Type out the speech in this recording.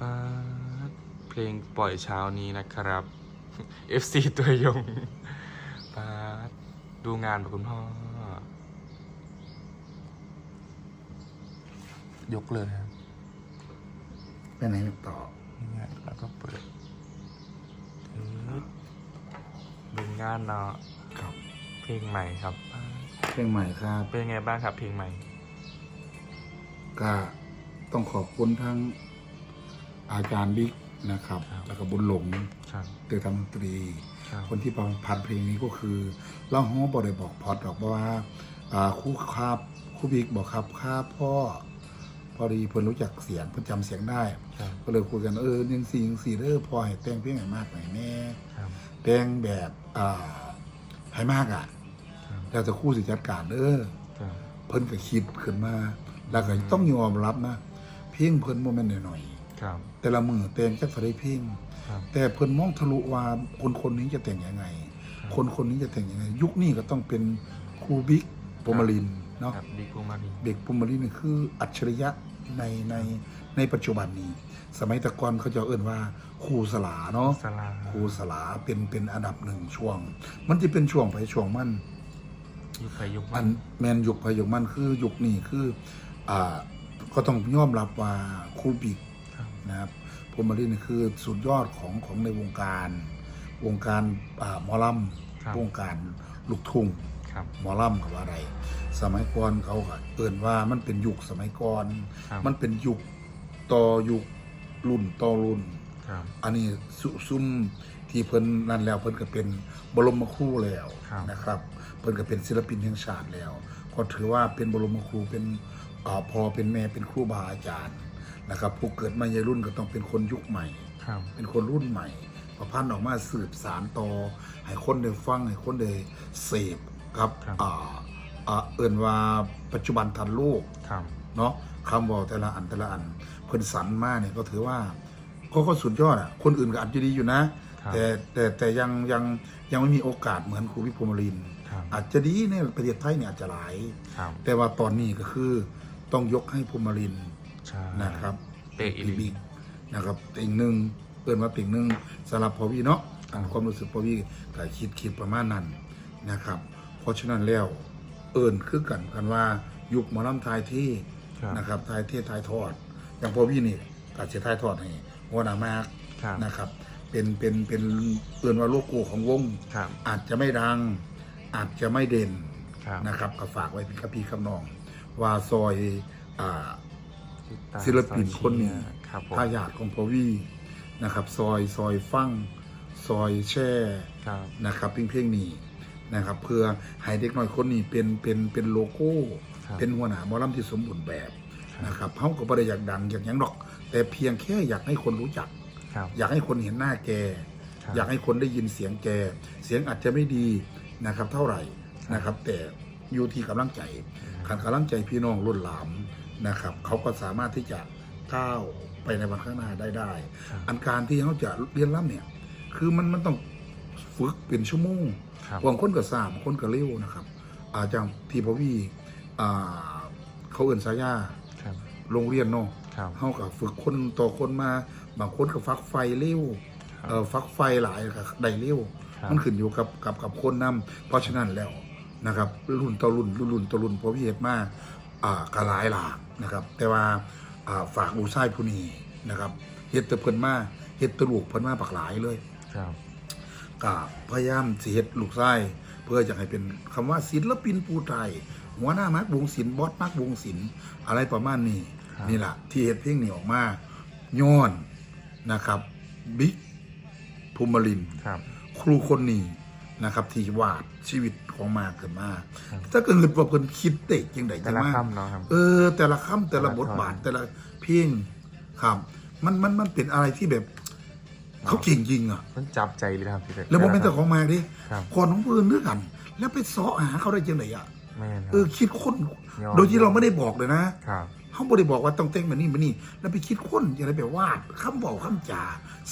ปาดเพลงปล่อยเช้านี้นะครับ FC ตัวยงปาดดูงานกับคุณพ่อ ยกเลยครับไปไหนต่อนี่ไงแล้วก็เปิดปึ๊ดดูงานเนาะครับเพลงใหม่ครับปาดเพลงใหม่ครับ เป็นยังไงบ้างครับเพลงใหม่ ก็ต้องขอบคุณทั้ง อาจารย์บิ๊กนะครับครับ แล้วก็บุญหลงครับเตอทำดนตรี ครับคนที่ประพันธ์เพลงนี้ก็คือเล่าฮ้อบอได้บอกพอดหรอกว่าอ่าครู่ครับครู่บิ๊กบอกครับครับพ่อพอดีเพิ่นรู้จักเสียงเพิ่นจำเสียงได้ ครับก็เลยคุยกันเออยังสี่ยังสี่เด้อพอให้แต่งเพลงให้มากหน่อยแน่ครับแต่งแบบอ่าให้มากอะครับแล้วจะครู่สิจัดการเด้อครับ เพิ่นก็คิดขึ้นมา แล้วก็ต้องยอมรับนะ เพียงเพิ่นโมเมนต์หน่อย ครับๆแต่ละมือแต่งจักสได้เพียงครับ แต่เพิ่นมองทะลุว่าคนคนนี้จะแต่งยังไง ครับ คนคนนี้จะแต่งยังไง ยุคนี้ก็ต้องเป็นครูบิ๊กปมลินทร์เนาะ ครับบิ๊กบูมารีเด็กปมลินทร์นี่คืออัจฉริยะในในในปัจจุบันนี้ สมัยแตะก่อนเขาจะเอ่นว่าครูสลาเนาะสลาครูสลาเป็นเป็นอันดับหนึ่งช่วง มันจะเป็นช่วงไปช่วงมันยุคไปยุคอัมันนแมนยุคพยุคมันคือยุคนี้คืออ่าก็ต้องยอมรับว่าครูบิกครับ นะครับพรหมลินนี่คือสุดยอดของของในวงการ วงการอ่าหมอลครับำวงการลูกทุ่งครับหมอลำกับว่าอะไร สมัยก่อนเขาก็เอ่นว่ามันเป็นยุคสมัยก่อนครับมันเป็นยุคต่อยุครุ่นต่อรุ่นครับอันนี้ซุซุ่มที่เพิ่นนั่นแล้วเพิ่นก็เป็นบรมครูแล้วครับนะครับ เพิ่นก็เป็นศิลปินแห่งชาติแล้ว ก็ถือว่าเป็นบรมครูเป็นอาพอเป็นแม่เป็นครูบาอาจารย์ นะครับผู้เกิดมาในรุ่นก็ต้องเป็นคนยุคใหม่ ครับ เป็นคนรุ่นใหม่ ประพันธ์ออกมาสืบสารต่อ ให้คนได้ฟัง ให้คนได้เสพครับครับ อ่าอ่าเอิ่นว่าปัจจุบันทันโลก ครับ เนาะคำบอกแต่ละอันแต่ละอันเพิ่นสรรมาเนี่ยก็ถือว่าก็ก็สุดยอดอะ คนอื่นก็อาจจะดีอยู่นะ ครับ แต่แต่แต่ยังยังยังไม่มีโอกาสเหมือนครูวิพมรินทร์ครับ อาจจะดีในประเทศไทยเนี่ยอาจจะหลาย ครับ แต่ว่าตอนนี้ก็คือต้องยกให้พมรินทร์ ใช่นะครับเปกอีลีบิ๊กนะครับติ่งหนึ่งเปิดมาติ่งหนึ่งสำหรับพอวีเนาะครับความรู้สึกพอวีก็คิดคิดประมาณนั้นนะครับ เพราะฉะนั้นแล้วเอิ่นคือกันกันว่ายุคหมอลำไทยที่ครับนะครับทายเทศทายทอด อย่างพอพี่นี่อาจจะทายทอดให้หัวหน้ามากครับนะครับ เป็นเป็นเป็นเอื่นว่าโลโก้ของวงครับอาจจะไม่ดัง อาจจะไม่เด่นครับนะครับก็ฝากไว้พี่กับพี่กับน้อง ว่าซอยอ่าติดตาม ศิลปินคนนี้ครับผมทายาทของพอวีนะครับซอยซอยฟังซอยแช่ครับนะครับเพลงเพลงนี้นะครับ เพื่อให้เด็กน้อยคนนี้เป็นเป็นเป็นโลโก้ครับเป็นหัวหน้าหมอลำที่สมบูรณ์แบบครับนะครับเขาก็ไม่ได้อยากดังอยากหยังดอก แต่เพียงแค่อยากให้คนรู้จักครับอยากให้คนเห็นหน้าแกครับอยากให้คนได้ยินเสียงแก เสียงอาจจะไม่ดีนะครับ เท่าไหร่ครับนะครับ แต่อยู่ที่กำลังใจขันกำลังใจพี่น้องรุ่นหลาม นะครับเขาก็สามารถที่จะก้าวไปในวันข้างหน้าได้ได้ ครับอันการที่เขาจะเรียนรับเนี่ย คือมันมันต้องฝึกเป็นชั่วโมงครับ บางคนก็สามคนก็เร็วนะครับ อาจจะที่พอวีอ่าเขาเอื่นสายาครับโรงเรียนเนาะ ครับ เขากับฝึกคนต่อคนมา บางคนก็ฟักไฟเร็วครับเออฟักไฟหลายก็ได้เร็วครับ มันขึ้นอยู่กับกับกับคนนำเพราะฉะนั้นแล้วนะครับ รุ่นต่อรุ่นรุ่นรุ่นต่อรุ่นพอพี่เฮ็ดมา อ่ากหลายหลากนะครับ แต่ว่าอ่าฝากอูไส้ผู้นี้นะครับเฮ็ดแต่เพิ่นมาเฮ็ดแตะลูกเพิ่นมาปักหลายเลยครับก็พยายามสิเฮ็ดลูกไส้เพื่อจะให้เป็นคำว่าศิลปินผู้ไทยหัวหน้ามักวงศิลป์บอสมักวงศิลป์อะไรประมาณนี้ครับนี่แหละที่เฮ็ดเพลงนี้ออกมาย้อนนะครับบิ๊กภูมิลินทร์ครับครูคนนี้ นะครับที่วาดชีวิตของมาเกิดมาครับ ถ้าเกิดว่าเพิ่นคิดเด็กยังไงแต่จังละมาคำเนาะครับ เออ แต่ละคำแต่ละแต่ละบทบาทท่อนแต่ละเพลงครับ มันมันมันเป็นอะไรที่แบบ เขาเก่งจริงอะ มันจับใจเลยนะครับพี่เป๊กแล้วโมเมนต์แต่ของมาดิครับก่อนน้องเพื่อนด้วยกัน แล้วไปเสาะหาเขาได้ยังไงอะ แม่นครัเออคิดค้น ยอมโดยที่เราไม่ได้บอกเลยนะครับ เขาไม่ได้บอกว่าต้องเต้นแบบนี้แบบนี้แล้วไปคิดค้นอย่างไรแบบวาดคำบอกคำจ่า